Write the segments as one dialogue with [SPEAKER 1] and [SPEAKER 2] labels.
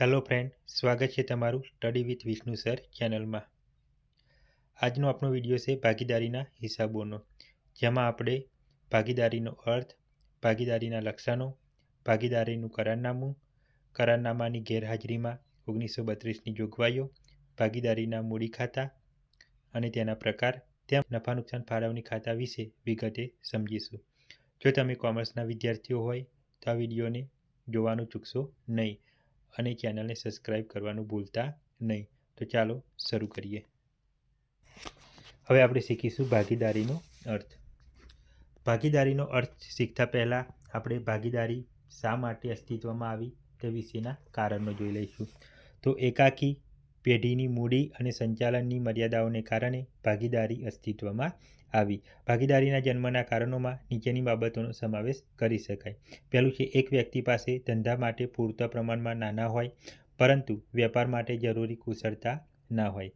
[SPEAKER 1] Hello friend સ્વાગત છે તમારું સ્ટડી વિથ વિષ્ણુ સર ચેનલમાં આજનો આપણો વીડિયો છે ભાગીદારીના હિસાબોનો, જેમાં આપણે ભાગીદારીનો અર્થ, ભાગીદારીના લક્ષણો, ભાગીદારીનું કરારનામું, કરારનામાની ગેરહાજરીમાં ઓગણીસો બત્રીસની જોગવાઈઓ, ભાગીદારીના મૂડી ખાતા અને તેના પ્રકાર, તેમ નફા નુકસાન ફાળવણી ખાતા વિશે વિગતે સમજીશું. જો તમે કોમર્સના વિદ્યાર્થીઓ હોય તો આ વિડીયોને જોવાનું ચૂકશો નહીં. અને ચેનલને સબસ્ક્રાઈબ કરવાનું ભૂલતા નહીં. તો ચાલો શરૂ કરીએ. હવે આપણે શીખીશું ભાગીદારીનો અર્થ. ભાગીદારીનો અર્થ શીખતા પહેલાં આપણે ભાગીદારી શા માટે અસ્તિત્વમાં આવી તે વિશેના કારણો જોઈ લઈશું. તો એકાકી પેઢીની મૂડી અને સંચાલનની મર્યાદાઓને કારણે ભાગીદારી અસ્તિત્વમાં આવી. ભાગીદારીના જન્મના કારણોમાં નીચેની બાબતોનો સમાવેશ કરી શકાય. પહેલું છે, એક વ્યક્તિ પાસે ધંધા માટે પૂરતા પ્રમાણમાં નાના હોય, પરંતુ વેપાર માટે જરૂરી કુશળતા ના હોય.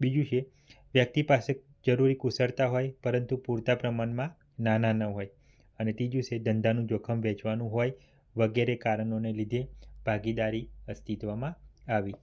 [SPEAKER 1] બીજું છે, વ્યક્તિ પાસે જરૂરી કુશળતા હોય, પરંતુ પૂરતા પ્રમાણમાં નાના ન હોય. અને ત્રીજું છે, ધંધાનું જોખમ વેચવાનું હોય વગેરે કારણોને લીધે ભાગીદારી અસ્તિત્વમાં આવી.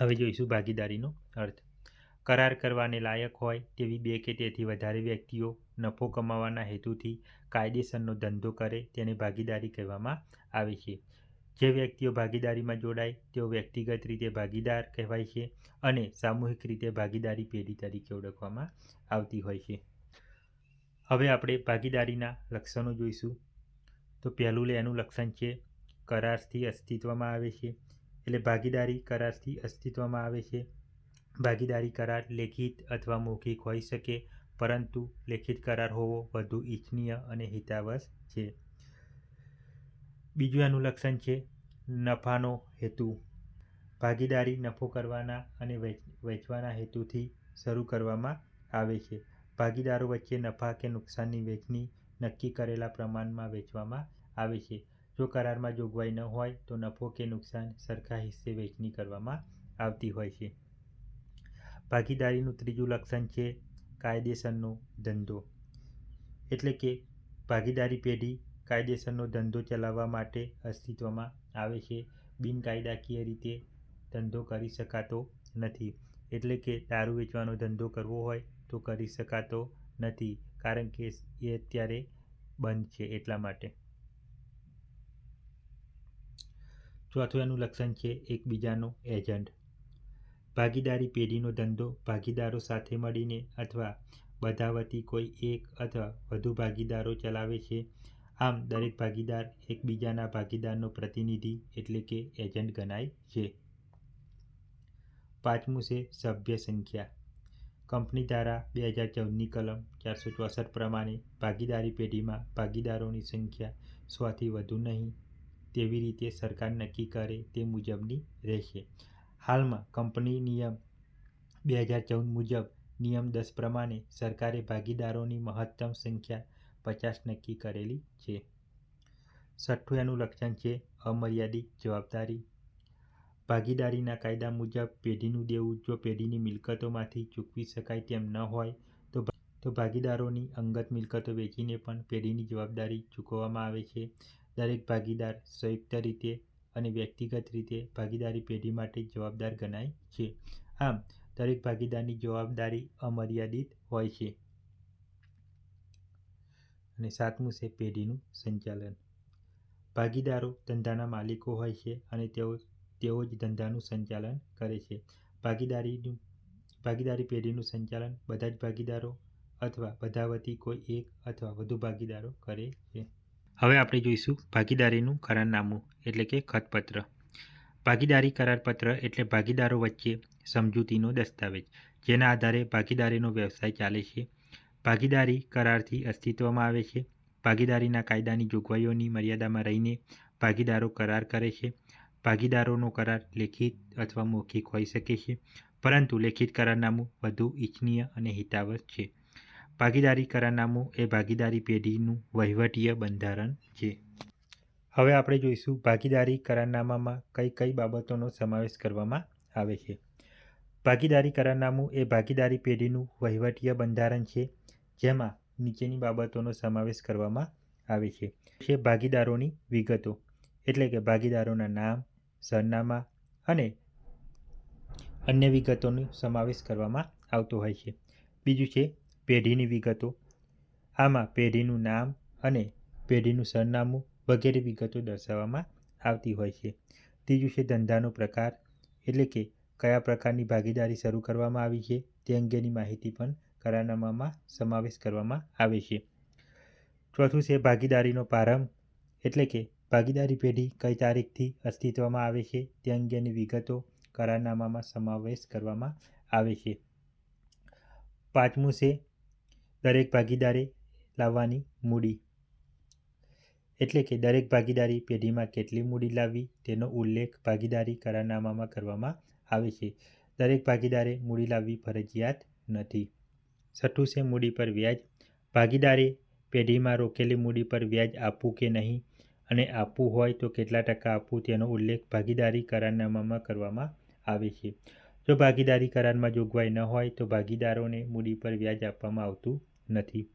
[SPEAKER 1] હવે જોઈશું ભાગીદારીનો અર્થ. કરાર કરવાને લાયક હોય તેવી બે કે તેથી વધારે વ્યક્તિઓ નફો કમાવાના હેતુથી કાયદેસરનો ધંધો કરે તેને ભાગીદારી કહેવામાં આવે છે. જે વ્યક્તિઓ ભાગીદારીમાં જોડાય, તેઓ વ્યક્તિગત રીતે ભાગીદાર કહેવાય છે અને સામૂહિક રીતે ભાગીદારી પેઢી તરીકે ઓળખવામાં આવતી હોય છે. હવે આપણે ભાગીદારીના લક્ષણો જોઈશું. તો પહેલું એનું લક્ષણ છે, કરારથી અસ્તિત્વમાં આવે છે. એટલે ભાગીદારી કરારથી અસ્તિત્વમાં આવે છે. ભાગીદારી કરાર લેખિત અથવા મૌખિક હોઈ શકે, પરંતુ લેખિત કરાર હોવો વધુ ઇચ્છનીય અને હિતાવશ છે. બીજું એનું લક્ષણ છે નફાનો હેતુ. ભાગીદારી નફો કરવાના અને વેચવાના હેતુથી શરૂ કરવામાં આવે છે. ભાગીદારો વચ્ચે નફા કે નુકસાનની વેચણી નક્કી કરેલા પ્રમાણમાં વેચવામાં આવે છે. જો કરારમાં જોગવાઈ ન હોય તો નફો કે નુકસાન સરખા હિસ્સે વેચણી કરવામાં આવતી હોય છે. ભાગીદારીનું ત્રીજું લક્ષણ છે કાયદેસરનો ધંધો. એટલે કે ભાગીદારી પેઢી કાયદેસરનો ધંધો ચલાવવા માટે અસ્તિત્વમાં આવે છે. બિનકાયદાકીય રીતે ધંધો કરી શકાતો નથી. એટલે કે દારૂ વેચવાનો ધંધો કરવો હોય તો કરી શકાતો નથી, કારણ કે એ અત્યારે બંધ છે એટલા માટે. ચોથું એનું લક્ષણ છે એકબીજાનો એજન્ટ. ભાગીદારી પેઢીનો ધંધો ભાગીદારો સાથે મળીને અથવા બધા વતી કોઈ એક અથવા વધુ ભાગીદારો ચલાવે છે. આમ દરેક ભાગીદાર એકબીજાના ભાગીદારનો પ્રતિનિધિ એટલે કે એજન્ટ ગણાય છે. પાંચમું છે સભ્ય સંખ્યા. કંપની ધારા બે હજાર ચૌદની કલમ ચારસો ચોસઠ પ્રમાણે ભાગીદારી પેઢીમાં ભાગીદારોની સંખ્યા સોથી વધુ નહીં. તેવી રીતે સરકાર નક્કી કરે તે મુજબની રહેશે. હાલમાં કંપની નિયમ બે હજાર ચૌદ મુજબ નિયમ દસ પ્રમાણે સરકારે ભાગીદારોની મહત્તમ સંખ્યા પચાસ નક્કી કરેલી છે. છઠ્ઠું એનું લક્ષણ છે અમર્યાદિત જવાબદારી. ભાગીદારીના કાયદા મુજબ પેઢીનું દેવું જો પેઢીની મિલકતોમાંથી ચૂકવી શકાય તેમ ન હોય, તો તો ભાગીદારોની અંગત મિલકતો વેચીને પણ પેઢીની જવાબદારી ચૂકવવામાં આવે છે. દરેક ભાગીદાર સંયુક્ત રીતે અને વ્યક્તિગત રીતે ભાગીદારી પેઢી માટે જવાબદાર ગણાય છે. આમ, દરેક ભાગીદારની જવાબદારી અમર્યાદિત હોય છે. અને સાતમું છે પેઢીનું સંચાલન. ભાગીદારો ધંધાના માલિકો હોય છે અને તેઓ તેઓ જ ધંધાનું સંચાલન કરે છે. ભાગીદારીનું, ભાગીદારી પેઢીનું સંચાલન બધા જ ભાગીદારો અથવા બધા વતી કોઈ એક અથવા વધુ ભાગીદારો કરે છે. હવે આપણે જોઈશું ભાગીદારીનું કરારનામું, એટલે કે ખતપત્ર. ભાગીદારી કરારપત્ર એટલે ભાગીદારો વચ્ચે સમજૂતીનો દસ્તાવેજ, જેના આધારે ભાગીદારીનો વ્યવસાય ચાલે છે. ભાગીદારી કરારથી અસ્તિત્વમાં આવે છે. ભાગીદારીના કાયદાની જોગવાઈઓની મર્યાદામાં રહીને ભાગીદારો કરાર કરે છે. ભાગીદારોનો કરાર લેખિત અથવા મૌખિક હોઈ શકે છે. પરંતુ લેખિત કરારનામું વધુ ઇચ્છનીય અને હિતાવહ છે. ભાગીદારી કરારનામું એ ભાગીદારી પેઢીનું વહીવટીય બંધારણ છે. હવે આપણે જોઈશું ભાગીદારી કરારનામામાં કઈ કઈ બાબતોનો સમાવેશ કરવામાં આવે છે. ભાગીદારી કરારનામું એ ભાગીદારી પેઢીનું વહીવટીય બંધારણ છે, જેમાં નીચેની બાબતોનો સમાવેશ કરવામાં આવે છે. છે ભાગીદારોની વિગતો, એટલે કે ભાગીદારોના નામ, સરનામા અને અન્ય વિગતોનો સમાવેશ કરવામાં આવતો હોય છે. બીજું છે પેઢીની વિગતો, આમાં પેઢીનું નામ અને પેઢીનું સરનામું વગેરે વિગતો દર્શાવવામાં આવતી હોય છે. ત્રીજું છે ધંધાનો પ્રકાર, એટલે કે કયા પ્રકારની ભાગીદારી શરૂ કરવામાં આવી છે તે અંગેની માહિતી પણ કરારનામામાં સમાવેશ કરવામાં આવે છે. ચોથું છે ભાગીદારીનો પ્રારંભ, એટલે કે ભાગીદારી પેઢી કઈ તારીખથી અસ્તિત્વમાં આવે છે તે અંગેની વિગતો કરારનામામાં સમાવેશ કરવામાં આવે છે. પાંચમું છે દરેક ભાગીદારે લાવવાની મૂડી. એટલે કે દરેક ભાગીદારી પેઢીમાં કેટલી મૂડી લાવવી, તેનો ઉલ્લેખ ભાગીદારી કરારનામામાં કરવામાં આવે છે. દરેક ભાગીદારે મૂડી લાવવી ફરજિયાત નથી. છઠ્ઠું છે મૂડી પર વ્યાજ. ભાગીદારે પેઢીમાં રોકેલી મૂડી પર વ્યાજ આપવું કે નહીં અને આપવું હોય તો કેટલા ટકા આપવું તેનો ઉલ્લેખ ભાગીદારી કરારનામામાં કરવામાં આવે છે. જો ભાગીદારી કરારમાં જોગવાઈ ન હોય તો ભાગીદારોને મૂડી પર વ્યાજ આપવામાં આવતું નથી.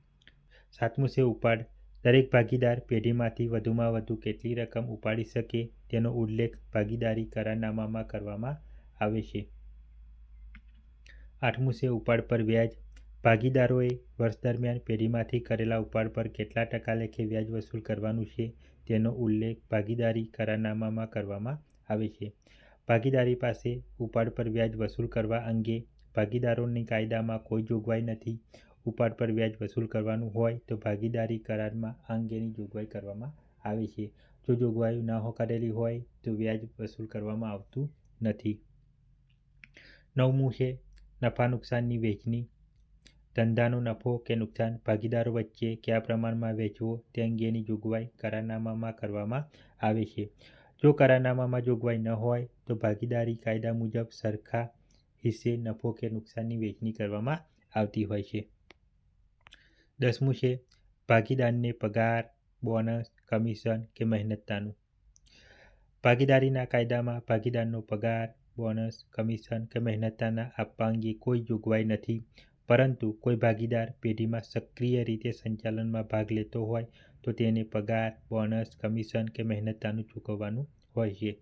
[SPEAKER 1] સાતમું છે ઉપાડ. દરેક ભાગીદાર પેઢીમાંથી વધુમાં વધુ કેટલી રકમ ઉપાડી શકે તેનો ઉલ્લેખ ભાગીદારી કરારનામામાં કરવામાં આવે છે. આઠમું છે ઉપાડ પર વ્યાજ. ભાગીદારોએ વર્ષ દરમિયાન પેઢીમાંથી કરેલા ઉપાડ પર કેટલા ટકા લેખે વ્યાજ વસૂલ કરવાનું છે તેનો ઉલ્લેખ ભાગીદારી કરારનામામાં કરવામાં આવે છે. ભાગીદારી પાસે ઉપાડ પર વ્યાજ વસૂલ કરવા અંગે ભાગીદારોની કાયદામાં કોઈ જોગવાઈ નથી. ઉપાડ પર વ્યાજ વસૂલ કરવાનું હોય તો ભાગીદારી કરારમાં આ અંગેની જોગવાઈ કરવામાં આવે છે. જો જોગવાઈ ન કરેલી હોય તો વ્યાજ વસૂલ કરવામાં આવતું નથી. નવમું છે, નફા નુકસાનની વહેંચણી. ધંધાનો નફો કે નુકસાન ભાગીદારો વચ્ચે કયા પ્રમાણમાં વહેંચવો તે અંગેની જોગવાઈ કરારનામામાં કરવામાં આવે છે. જો કરારનામામાં જોગવાઈ ન હોય તો ભાગીદારી કાયદા મુજબ સરખા હિસ્સે નફો કે નુકસાનની વહેંચણી કરવામાં આવતી હોય છે. દસમું છે, ભાગીદારને પગાર, બોનસ, કમિશન કે મહેનતતાનું. ભાગીદારીના કાયદામાં ભાગીદારનો પગાર, બોનસ, કમિશન કે મહેનતાના આપવા અંગે કોઈ જોગવાઈ નથી, પરંતુ કોઈ ભાગીદાર પેઢીમાં સક્રિય રીતે સંચાલનમાં ભાગ લેતો હોય, તો તેને પગાર, બોનસ, કમિશન કે મહેનતાનું ચૂકવવાનું હોય છે.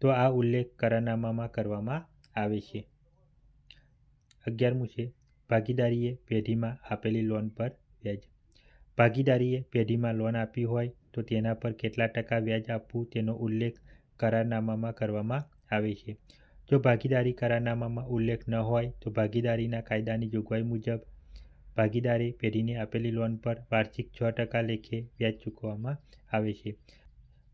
[SPEAKER 1] તો આ ઉલ્લેખ કરારનામામાં કરવામાં આવે છે. અગિયારમું છે ભાગીદારીએ પેઢીમાં આપેલી લોન પર વ્યાજ. ભાગીદારીએ પેઢીમાં લોન આપી હોય તો તેના પર કેટલા ટકા વ્યાજ આપવું તેનો ઉલ્લેખ કરારનામામાં કરવામાં આવે છે. જો ભાગીદારી કરારનામામાં ઉલ્લેખ ન હોય તો ભાગીદારીના કાયદાની જોગવાઈ મુજબ ભાગીદારે પેઢીને આપેલી લોન પર વાર્ષિક છ ટકા લેખે વ્યાજ ચૂકવવામાં આવે છે.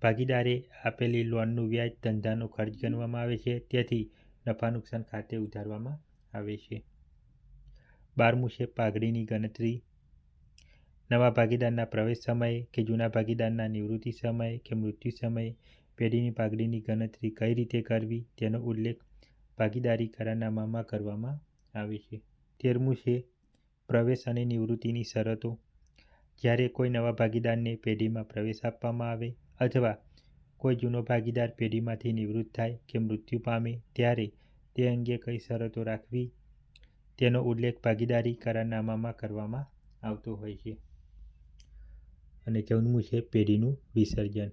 [SPEAKER 1] ભાગીદારે આપેલી લોનનું વ્યાજ ધંધાનો ખર્ચ ગણવામાં આવે છે. તેથી નફા નુકસાન ખાતે ઉધારવામાં આવે છે. બારમું છે પાઘડીની ગણતરી. નવા ભાગીદારના પ્રવેશ સમયે કે જૂના ભાગીદારના નિવૃત્તિ સમયે કે મૃત્યુ સમયે, પેઢીની પાઘડીની ગણતરી કઈ રીતે કરવી તેનો ઉલ્લેખ ભાગીદારી કરારનામામાં કરવામાં આવે છે. તેરમું છે પ્રવેશ અને નિવૃત્તિની શરતો. જ્યારે કોઈ નવા ભાગીદારને પેઢીમાં પ્રવેશ આપવામાં આવે અથવા કોઈ જૂનો ભાગીદાર પેઢીમાંથી નિવૃત્ત થાય કે મૃત્યુ પામે, ત્યારે તે અંગે કઈ શરતો રાખવી તેનો ઉલ્લેખ ભાગીદારી કરારનામામાં કરવામાં આવતો હોય છે. અને ચૌદમું છે પેઢીનું વિસર્જન.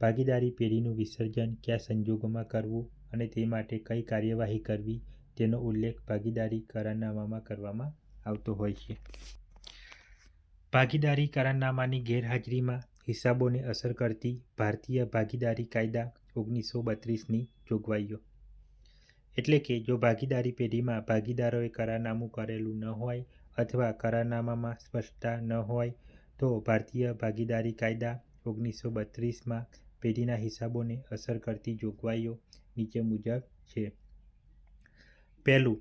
[SPEAKER 1] ભાગીદારી પેઢીનું વિસર્જન કયા સંજોગોમાં કરવું અને તે માટે કઈ કાર્યવાહી કરવી તેનો ઉલ્લેખ ભાગીદારી કરારનામામાં કરવામાં આવતો હોય છે. ભાગીદારી કરારનામાની ગેરહાજરીમાં હિસાબોને અસર કરતી ભારતીય ભાગીદારી કાયદા ઓગણીસો બત્રીસની જોગવાઈઓ. એટલે કે જો ભાગીદારી પેઢીમાં ભાગીદારોએ કરારનામું કરેલું ન હોય અથવા કરારનામામાં સ્પષ્ટતા ન હોય, તો ભારતીય ભાગીદારી કાયદા ઓગણીસો બત્રીસમાં પેઢીના હિસાબોને અસર કરતી જોગવાઈઓ નીચે મુજબ છે. પહેલું,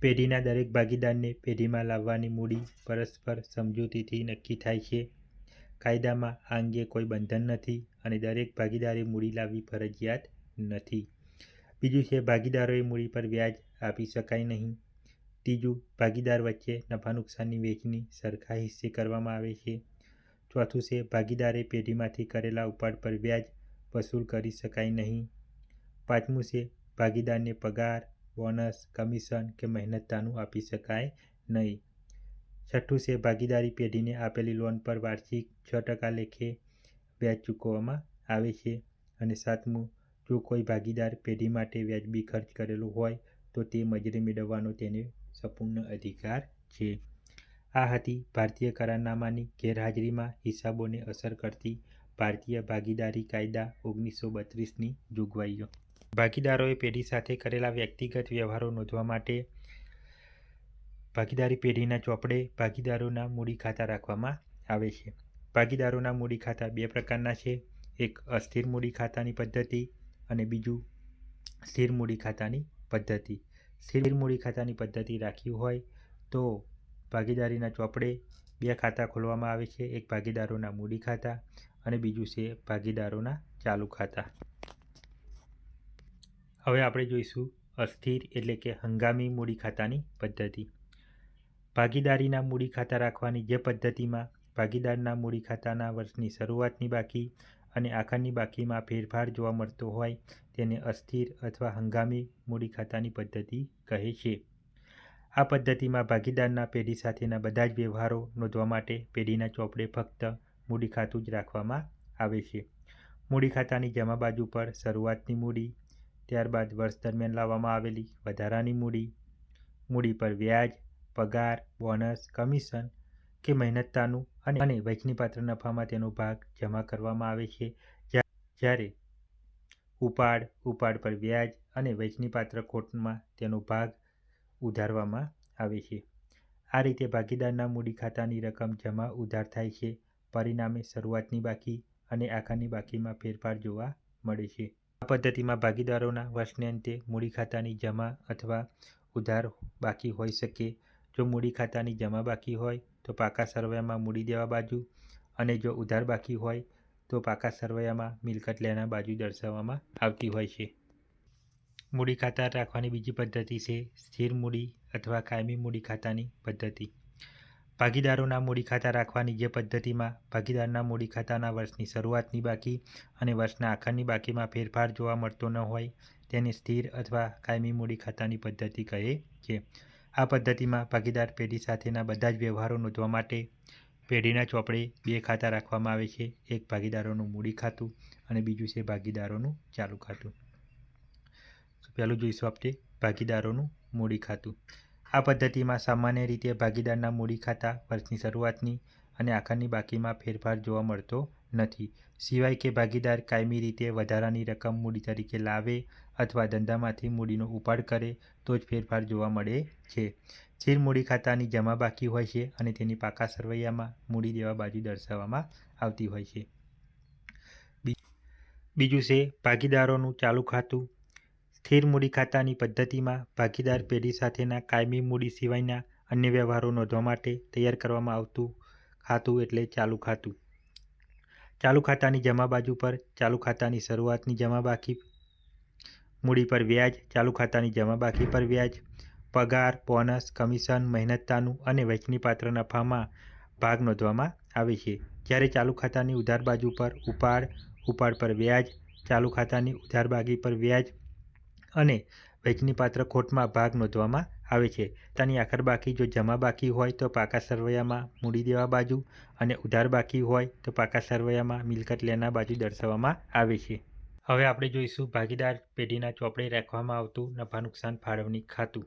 [SPEAKER 1] પેઢીના દરેક ભાગીદારને પેઢીમાં લાવવાની મૂડી પરસ્પર સમજૂતીથી નક્કી થાય છે. કાયદામાં આ અંગે કોઈ બંધન નથી અને દરેક ભાગીદારે મૂડી લાવવી ફરજિયાત નથી. બીજું છે, ભાગીદારોએ મૂડી પર વ્યાજ આપી શકાય નહીં. ત્રીજું, ભાગીદાર વચ્ચે નફા નુકસાનની વહેંચણી સરખા હિસ્સે કરવામાં આવે છે. ચોથું છે, ભાગીદારે પેઢીમાંથી કરેલા ઉપાડ પર વ્યાજ વસૂલ કરી શકાય નહીં. પાંચમું છે, ભાગીદારને પગાર, બોનસ, કમિશન કે મહેનતાનું આપી શકાય નહીં. છઠ્ઠું છે, ભાગીદારી પેઢીને આપેલી લોન પર વાર્ષિક છ ટકા લેખે વ્યાજ ચૂકવવામાં આવે છે. અને સાતમું જો કોઈ ભાગીદાર પેઢી માટે વ્યાજબી ખર્ચ કરેલો હોય, તો તે મજૂરી મેળવવાનો તેને સંપૂર્ણ અધિકાર છે. આ હતી ભારતીય કરારનામાની ગેરહાજરીમાં હિસાબોને અસર કરતી ભારતીય ભાગીદારી કાયદા ઓગણીસો બત્રીસની જોગવાઈઓ. ભાગીદારોએ પેઢી સાથે કરેલા વ્યક્તિગત વ્યવહારો નોંધવા માટે ભાગીદારી પેઢીના ચોપડે ભાગીદારોના મૂડી ખાતા રાખવામાં આવે છે. ભાગીદારોના મૂડી ખાતા બે પ્રકારના છે. એક અસ્થિર મૂડી ખાતાની પદ્ધતિ અને બીજું સ્થિર મૂડી ખાતાની પદ્ધતિ. સ્થિર મૂડી ખાતાની પદ્ધતિ રાખી હોય તો ભાગીદારીના ચોપડે બે ખાતા ખોલવામાં આવે છે, એક ભાગીદારોના મૂડી ખાતા અને બીજું છે ભાગીદારોના ચાલુ ખાતા. હવે આપણે જોઈશું અસ્થિર એટલે કે હંગામી મૂડી ખાતાની પદ્ધતિ. ભાગીદારીના મૂડી ખાતા રાખવાની જે પદ્ધતિમાં ભાગીદારના મૂડી ખાતાના વર્ષની શરૂઆતની બાકી અને આખરની બાકીમાં ફેરફાર જોવા મળતો હોય તેને અસ્થિર અથવા હંગામી મૂડી ખાતાની પદ્ધતિ કહે છે. આ પદ્ધતિમાં ભાગીદારના પેઢી સાથેના બધા જ વ્યવહારો નોંધવા માટે પેઢીના ચોપડે ફક્ત મૂડી ખાતું જ રાખવામાં આવે છે. મૂડી ખાતાની જમા બાજુ પર શરૂઆતની મૂડી, ત્યારબાદ વર્ષ દરમિયાન લાવવામાં આવેલી વધારાની મૂડી મૂડી પર વ્યાજ, પગાર, બોનસ, કમિશન કે મહેનતાનું અને વૈજ્ઞાનિક વહેંચણીપાત્ર નફામાં તેનો ભાગ જમા કરવામાં આવે છે. જ્યારે ઉપાડ ઉપાડ પર વ્યાજ અને વહેંચણીપાત્ર ખોટમાં તેનો ભાગ ઉધારવામાં આવે છે. આ રીતે ભાગીદારના મૂડી ખાતાની રકમ જમા ઉધાર થાય છે. પરિણામે શરૂઆતની બાકી અને આખાની બાકીમાં ફેરફાર જોવા મળે છે. આ પદ્ધતિમાં ભાગીદારોના વર્ષને અંતે મૂડી ખાતાની જમા અથવા ઉધાર બાકી હોઈ શકે. જો મૂડી ખાતાની જમા બાકી હોય, તો પાકા સરવૈયામાં મૂડી દેવા બાજુ અને જો ઉધાર બાકી હોય, તો પાકા સરવૈયામાં મિલકત લેના બાજુ દર્શાવવામાં આવતી હોય છે. મૂડી ખાતા રાખવાની બીજી પદ્ધતિ છે સ્થિર મૂડી અથવા કાયમી મૂડી ખાતાની પદ્ધતિ. ભાગીદારોના મૂડી ખાતા રાખવાની જે પદ્ધતિમાં ભાગીદારના મૂડી ખાતાના વર્ષની શરૂઆતની બાકી અને વર્ષના આખરની બાકીમાં ફેરફાર જોવા મળતો ન હોય, તેને સ્થિર અથવા કાયમી મૂડી ખાતાની પદ્ધતિ કહે છે. આ પદ્ધતિમાં ભાગીદાર પેઢી સાથેના બધા જ વ્યવહારો નોંધવા માટે પેઢીના ચોપડે બે ખાતા રાખવામાં આવે છે. એક ભાગીદારોનું મૂડી ખાતું અને બીજું છે ભાગીદારોનું ચાલુ ખાતું. પહેલું જોઈશું આપણે ભાગીદારોનું મૂડી ખાતું. આ પદ્ધતિમાં સામાન્ય રીતે ભાગીદારના મૂડી ખાતા વર્ષની શરૂઆતની અને આખરની બાકીમાં ફેરફાર જોવા મળતો નથી. સિવાય કે ભાગીદાર કાયમી રીતે વધારાની રકમ મૂડી તરીકે લાવે અથવા ધંધામાંથી મૂડીનો ઉપાડ કરે, તો જ ફેરફાર જોવા મળે છે. સ્થિર મૂડી ખાતાની જમા બાકી હોય છે અને તેની પાકા સરવૈયામાં મૂડી દેવા બાજુ દર્શાવવામાં આવતી હોય છે. બીજું છે ભાગીદારોનું ચાલુ ખાતું. સ્થિર મૂડી ખાતાની પદ્ધતિમાં ભાગીદાર પેઢી સાથેના કાયમી મૂડી સિવાયના અન્ય વ્યવહારો નોંધવા માટે તૈયાર કરવામાં આવતું ખાતું એટલે ચાલુ ખાતું. ચાલુ ખાતાની જમા બાજુ પર ચાલુ ખાતાની શરૂઆતની જમા બાકી મૂડી પર વ્યાજ, ચાલુ ખાતાની જમા બાકી પર વ્યાજ, પગાર, બોનસ, કમિશન મહેનતાનું અને વહેંચણીપાત્ર નફામાં ભાગ નોંધવામાં આવે છે. જ્યારે ચાલુ ખાતાની ઉધાર બાજુ પર ઉપાડ ઉપાડ પર વ્યાજ, ચાલુ ખાતાની ઉધાર બાકી પર વ્યાજ અને વહેંચણીપાત્ર ખોટમાં ભાગ નોંધવામાં આવે છે. તેની આખર બાકી જો જમા બાકી હોય તો પાકા સરવૈયામાં મૂડી દેવા બાજુ અને ઉધાર બાકી હોય તો પાકા સરવૈયામાં મિલકત લેના બાજુ દર્શાવવામાં આવે છે. હવે આપણે જોઈશું ભાગીદાર પેઢીના ચોપડે રાખવામાં આવતું નફા નુકસાન ફાળવણી ખાતું.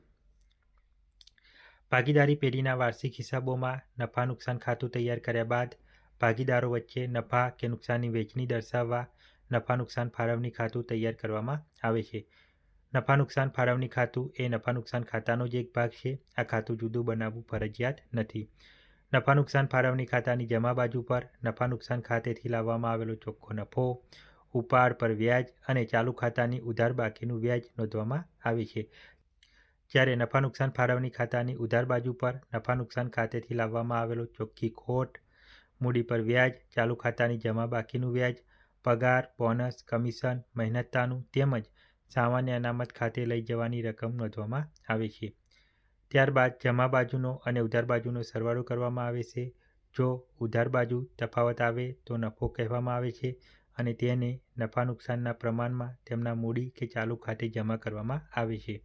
[SPEAKER 1] ભાગીદારી પેઢીના વાર્ષિક હિસાબોમાં નફા નુકસાન ખાતું તૈયાર કર્યા બાદ ભાગીદારો વચ્ચે નફા કે નુકસાનની વેચણી દર્શાવવા નફા નુકસાન ફાળવણી ખાતું તૈયાર કરવામાં આવે છે. નફા નુકસાન ફાળવણી ખાતું એ નફા નુકસાન ખાતાનો જ એક ભાગ છે. આ ખાતું જુદું બનાવવું ફરજિયાત નથી. નફા નુકસાન ફાળવણી ખાતાની જમા બાજુ પર નફા નુકસાન ખાતેથી લાવવામાં આવેલો ચોખ્ખો નફો ઉપાડ પર વ્યાજ અને ચાલુ ખાતાની ઉધાર બાકીનું વ્યાજ નોંધવામાં આવે છે. જ્યારે નફા નુકસાન ફાળવણી ખાતાની ઉધાર બાજુ પર નફા નુકસાન ખાતેથી લાવવામાં આવેલો ચોખ્ખી ખોટ, મૂડી પર વ્યાજ, ચાલુ ખાતાની જમા બાકીનું વ્યાજ, પગાર, બોનસ, કમિશન મહેનતાનું તેમજ સામાન્ય અનામત ખાતે લઈ જવાની રકમ નોંધવામાં આવે છે. ત્યારબાદ જમા બાજુનો અને ઉધાર બાજુનો સરવાળો કરવામાં આવે છે. જો ઉધાર બાજુ તફાવત આવે તો નફો કહેવામાં આવે છે. અને તેને નફા નુકસાનના પ્રમાણમાં તેમના મૂડી કે ચાલુ ખાતે જમા કરવામાં આવે છે.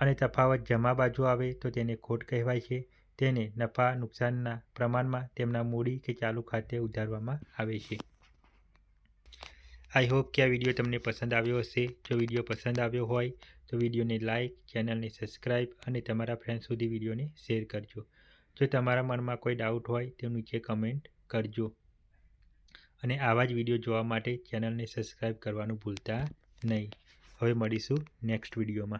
[SPEAKER 1] અને તફાવત જમા બાજુ આવે તો તેને ખોટ કહેવાય છે. તેને નફા નુકસાનના પ્રમાણમાં તેમના મૂડી કે ચાલુ ખાતે ઉધારવામાં આવે છે. આઈ હોપ કે આ વીડિયો તમને પસંદ આવ્યો હશે. જો વીડિયો પસંદ આવ્યો હોય તો વિડીયોને લાઇક ચેનલને સબસ્ક્રાઈબ અને તમારા ફ્રેન્ડ સુધી વિડીયોને શેર કરજો. જો તમારા મનમાં કોઈ ડાઉટ હોય તો નીચે કમેન્ટ કરજો. અને આવા જ વીડિયો જોવા માટે ચેનલને સબસ્ક્રાઈબ કરવાનું ભૂલતા નહીં. હવે મળીશું નેક્સ્ટ વિડીયોમાં.